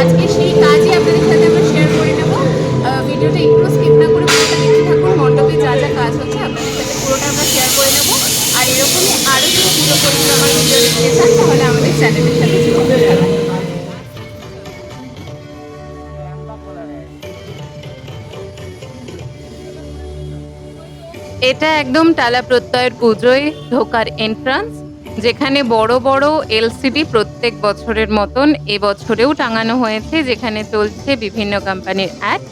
আজকে সেই আপনাদের সাথে শেয়ার করে ভিডিওটা একটু না করে থাকুন। কাজ হচ্ছে পুরোটা আমরা শেয়ার করে আর আরও তাহলে আমাদের সাথে এটা একদম টালা প্রত্যয়ের পুজোয় ঢোকার এন্ট্রান্স যেখানে বড় বড় এলসিডি প্রত্যেক বছরের মতন এবছরেও টাঙানো হয়েছে, যেখানে চলছে বিভিন্ন কোম্পানির অ্যাড।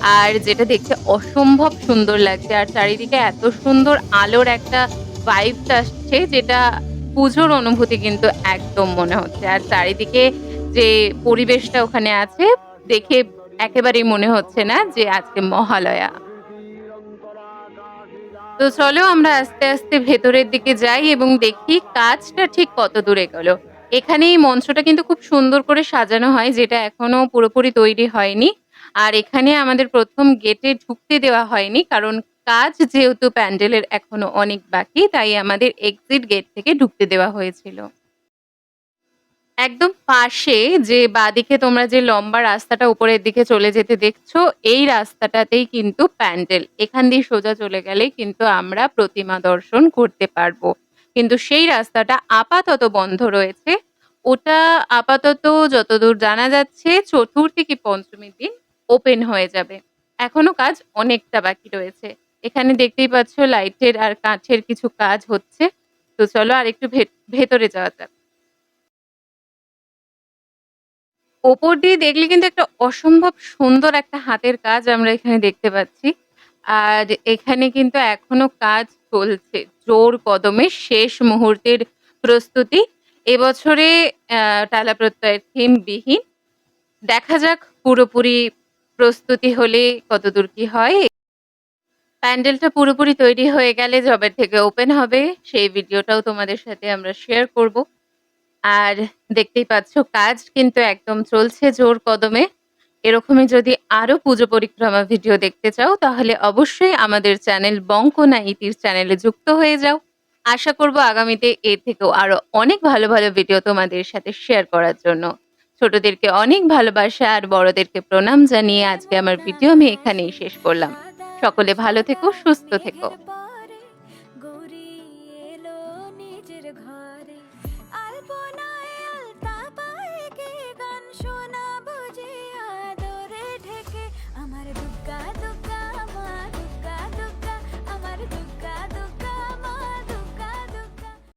আর যেটা দেখতে অসম্ভব সুন্দর লাগছে, আর চারিদিকে এত সুন্দর আলোর একটা ভাইবস আসছে, যেটা পুজোর অনুভূতি কিন্তু একদম মনে হচ্ছে। আর চারিদিকে যে পরিবেশটা ওখানে আছে, দেখে একেবারেই মনে হচ্ছে না যে আজকে মহালয়া। তো চলো আমরা আস্তে আস্তে ভেতরের দিকে যাই এবং দেখি কাজটা ঠিক কত দূরে গেল। এখানে এই মঞ্চটা কিন্তু খুব সুন্দর করে সাজানো হয়, যেটা এখনও পুরোপুরি তৈরি হয়নি। আর এখানে আমাদের প্রথম গেটে ঢুকতে দেওয়া হয়নি, কারণ কাজ যেহেতু প্যান্ডেলের এখনও অনেক বাকি, তাই আমাদের এক্সিট গেট থেকে ঢুকতে দেওয়া হয়েছিল। একদম পাশে যে বাদিকে তোমরা যে লম্বা রাস্তাটা উপরের দিকে চলে যেতে দেখছ, এই রাস্তাটাতেই কিন্তু প্যান্ডেল। এখান দিয়ে সোজা চলে গেলে কিন্তু আমরা প্রতিমা দর্শন করতে পারব। কিন্তু সেই রাস্তাটা আপাতত বন্ধ রয়েছে। ওটা আপাতত যতদূর জানা যাচ্ছে, চতুর্থী কি পঞ্চমীর দিন ওপেন হয়ে যাবে। এখনও কাজ অনেকটা বাকি রয়েছে। এখানে দেখতেই পাচ্ছ, লাইটের আর কাঠের কিছু কাজ হচ্ছে। তো চলো আর একটু ভেতরে যাওয়া যাক। ওপর দিয়ে দেখলে কিন্তু একটা অসম্ভব সুন্দর একটা হাতের কাজ আমরা এখানে দেখতে পাচ্ছি। আর এখানে কিন্তু এখনও কাজ চলছে। জোর কদমে শেষ মুহূর্তের প্রস্তুতি। এবছরে টালা প্রত্যয়ের থিম বিহীন দেখা যাক পুরোপুরি প্রস্তুতি হলে কতদূর কি হয়। প্যান্ডেলটা পুরোপুরি তৈরি হয়ে গেলে জবের থেকে ওপেন হবে, সেই ভিডিওটাও তোমাদের সাথে আমরা শেয়ার করব। আর দেখতেই পাচ্ছ, কাজ কিন্তু একদম চলছে জোর কদমে। এরকমই যদি আরও পুজো পরিক্রমা ভিডিও দেখতে চাও, তাহলে অবশ্যই আমাদের চ্যানেল বঙ্কনা ইতির চ্যানেলে যুক্ত হয়ে যাও। আশা করব আগামীতে এর থেকেও আরও অনেক ভালো ভালো ভিডিও তোমাদের সাথে শেয়ার করার জন্য। ছোটদেরকে অনেক ভালোবাসা আর বড়দেরকে প্রণাম জানিয়ে আজকে আমার ভিডিও আমি এখানেই শেষ করলাম। সকলে ভালো থেকো, সুস্থ থেকো।